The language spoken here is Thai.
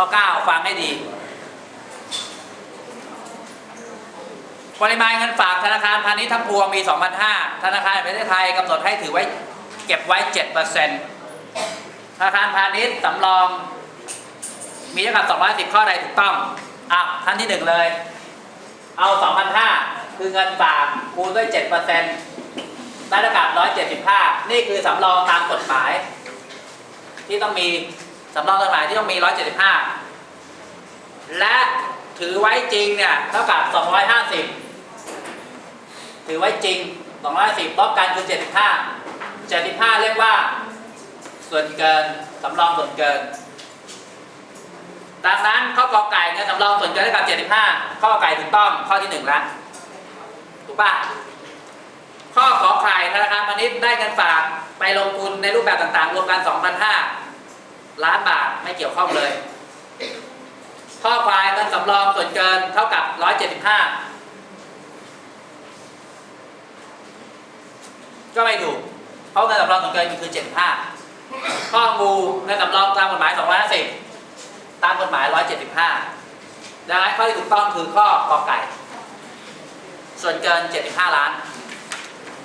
ข้อ 9 ฟังให้ดี ปริมาณเงินฝากธนาคารพาณิชย์ทั้งพวงมี 2,500 ธนาคารแห่งประเทศไทยกำหนดให้ถือไว้เก็บไว้ 7%ธนาคารพาณิชย์สำรอง มีเท่ากับ 210 ข้อใดถูกต้องอะท่านที่หนึ่งเลย เอา 2,500 คือเงินฝากคูณด้วย 7%ได้เท่ากับ 175 นี่คือสำรองตามกฎหมาย ที่ต้องมี สำรองกฎหมายที่ต้องมี 175 และถือไว้จริงเนี่ยเท่ากับ 250 ถือไว้จริง 250ลบกันคือ 75 75 เรียกว่า ส่วนเกินสำรองส่วนเกิน ดังนั้นข้อกอไก่เงินสำรองส่วนเกินเท่ากับ 75 ข้อกอไก่ถูกต้องข้อที่หนึ่งแล้วถูกปะข้อขอไข่ธนาคารพาณิชย์ได้เงินฝากไปลงทุนในรูปแบบต่างๆ รวมกัน 2,500 ล้านบาทไม่เกี่ยวข้องเลย ข้อควายเงินสำรองส่วนเกินเท่ากับ 175 ก็ไม่ถูก เพราะเงินสำรองส่วนเกินมันคือ 75 ข้องูเงินสำรองตามกฎหมาย 250 ตามกฎหมาย 175 ดังนั้นข้อที่ถูกต้องคือข้อกอไก่ ส่วนเกิน 75 ล้าน